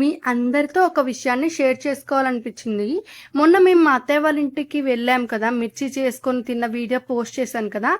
మీ అందరితో ఒక విషయాన్ని షేర్ చేసుకోవాలనిపించింది. మొన్న మేము మా అత్తయ్య వాళ్ళ ఇంటికి వెళ్ళాం కదా మిర్చి చేసుకొని తిన్న వీడియో పోస్ట్ చేశాను కదా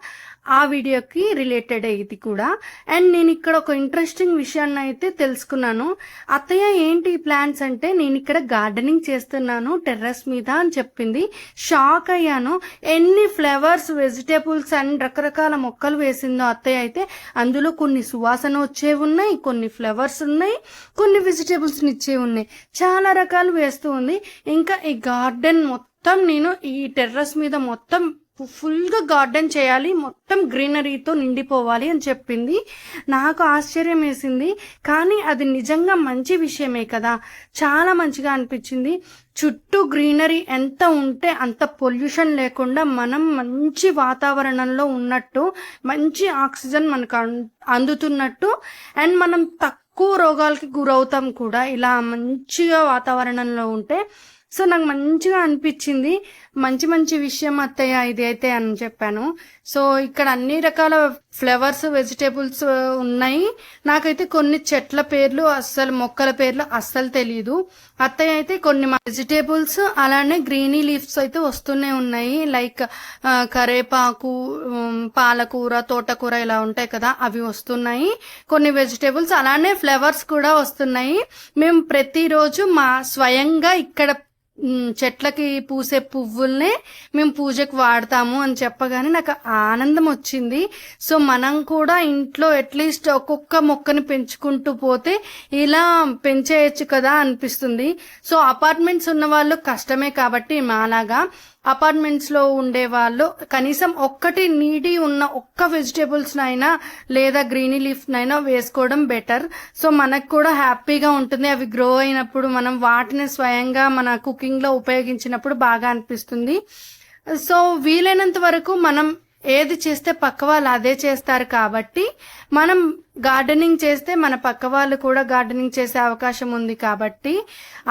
ఆ వీడియోకి రిలేటెడ్ ఇది కూడా. అండ్ నేను ఇక్కడ ఒక ఇంట్రెస్టింగ్ విషయాన్ని అయితే తెలుసుకున్నాను. అత్తయ్య ఏంటి ఈ ప్లాన్స్ అంటే నేను ఇక్కడ గార్డెనింగ్ చేస్తున్నాను టెర్రస్ మీద అని చెప్పింది. షాక్ అయ్యాను. ఎన్ని ఫ్లవర్స్ వెజిటేబుల్స్ అండ్ రకరకాల మొక్కలు వేసిందో అత్తయ్య అయితే అందులో కొన్ని సువాసన వచ్చేవి ఉన్నాయి కొన్ని ఫ్లవర్స్ ఉన్నాయి కొన్ని వెజిటేబుల్స్ ఇచ్చే ఉన్నాయి. చాలా రకాలు వేస్తూ ఉంది. ఇంకా ఈ గార్డెన్ మొత్తం నేను ఈ టెర్రస్ మీద మొత్తం ఫుల్గా గార్డెన్ చేయాలి. మొత్తం గ్రీనరీతో నిండిపోవాలి అని చెప్పింది. నాకు ఆశ్చర్యం వేసింది. కానీ అది నిజంగా మంచి విషయమే కదా. చాలా మంచిగా అనిపించింది. చుట్టూ గ్రీనరీ ఎంత ఉంటే అంత పొల్యూషన్ లేకుండా మనం మంచి వాతావరణంలో ఉన్నట్టు మంచి ఆక్సిజన్ మనకు అందుతున్నట్టు అండ్ మనం తక్కువ తక్కువ రోగాలకి గురవుతాం కూడా. ఇలా మంచిగా వాతావరణంలో ఉంటే సో నాకు మంచిగా అనిపించింది. మంచి మంచి విషయం అత్తయ్య ఇది అయితే అని చెప్పాను. సో ఇక్కడ అన్ని రకాల ఫ్లవర్స్ వెజిటేబుల్స్ ఉన్నాయి. నాకైతే కొన్ని చెట్ల పేర్లు అస్సలు మొక్కల పేర్లు అస్సలు తెలియదు అత్తయ్య అయితే కొన్ని వెజిటేబుల్స్ అలానే గ్రీనీ లీవ్స్ అయితే వస్తూనే ఉన్నాయి. లైక్ కరేపాకు పాలకూర తోటకూర ఇలా ఉంటాయి కదా అవి వస్తున్నాయి. కొన్ని వెజిటేబుల్స్ అలానే ఫ్లవర్స్ కూడా వస్తున్నాయి. మేము ప్రతిరోజు మా స్వయంగా ఇక్కడ చెట్లకి పూసే పువ్వుల్నే మేము పూజకు వాడతాము అని చెప్పగానే నాకు ఆనందం వచ్చింది. సో మనం కూడా ఇంట్లో అట్లీస్ట్ ఒక్కొక్క మొక్కని పెంచుకుంటూ పోతే ఇలా పెంచేయచ్చు కదా అనిపిస్తుంది. సో అపార్ట్మెంట్స్ ఉన్న వాళ్ళు కష్టమే కాబట్టి మాలాగా అపార్ట్మెంట్స్లో ఉండే వాళ్ళు కనీసం ఒక్కటి నీటి ఉన్న ఒక్క వెజిటేబుల్స్నైనా లేదా గ్రీనీ లీఫ్నైనా వేసుకోవడం బెటర్. సో మనకు కూడా హ్యాపీగా ఉంటుంది. అవి గ్రో అయినప్పుడు మనం వాటిని స్వయంగా మన కుకింగ్ కుకింగ్లో ఉపయోగించినప్పుడు బాగా అనిపిస్తుంది. సో వీలైనంత వరకు మనం ఏది చేస్తే పక్క వాళ్ళు అదే చేస్తారు కాబట్టి మనం గార్డెనింగ్ చేస్తే మన పక్క వాళ్ళు కూడా గార్డెనింగ్ చేసే అవకాశం ఉంది కాబట్టి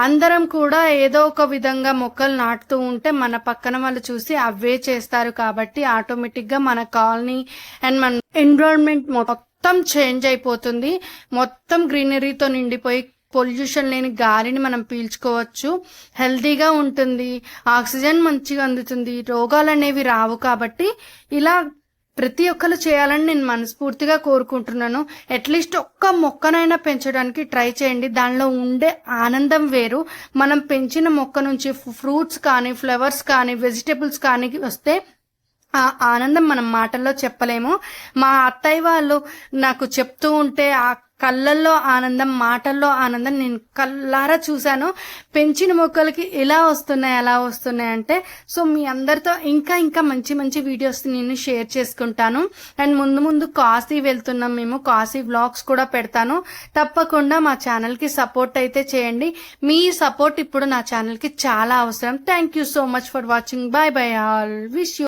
అందరం కూడా ఏదో ఒక విధంగా మొక్కలు నాటుతూ ఉంటే మన పక్కన వాళ్ళు చూసి అవే చేస్తారు కాబట్టి ఆటోమేటిక్గా మన కాలనీ అండ్ మన ఎన్విరాన్మెంట్ మొత్తం చేంజ్ అయిపోతుంది. మొత్తం గ్రీనరీతో నిండిపోయి పొల్యూషన్ లేని గాలిని మనం పీల్చుకోవచ్చు. హెల్తీగా ఉంటుంది. ఆక్సిజన్ మంచిగా అందుతుంది. రోగాలు అనేవి రావు కాబట్టి ఇలా ప్రతి ఒక్కరు చేయాలని నేను మనస్ఫూర్తిగా కోరుకుంటున్నాను. అట్లీస్ట్ ఒక్క మొక్కనైనా పెంచడానికి ట్రై చేయండి. దానిలో ఉండే ఆనందం వేరు. మనం పెంచిన మొక్క నుంచి ఫ్రూట్స్ కానీ ఫ్లవర్స్ కానీ వెజిటేబుల్స్ కానీ వస్తే ఆ ఆనందం మనం మాటల్లో చెప్పలేము. మా అత్తయ్య వాళ్ళు నాకు చెప్తూ ఉంటే ఆ కళ్ళల్లో ఆనందం మాటల్లో ఆనందం నేను కళ్ళారా చూశాను. పెంచిన మొక్కలకి ఎలా వస్తున్నాయి ఎలా వస్తున్నాయి అంటే సో మీ అందరితో ఇంకా ఇంకా మంచి మంచి వీడియోస్ నేను షేర్ చేసుకుంటాను. అండ్ ముందు ముందు కాశీ వెళ్తున్నాం మేము. కాశీ వ్లాగ్స్ కూడా పెడతాను. తప్పకుండా మా ఛానల్కి సపోర్ట్ అయితే చేయండి. మీ సపోర్ట్ ఇప్పుడు నా ఛానల్కి చాలా అవసరం. Thank you so much for watching bye bye all wish you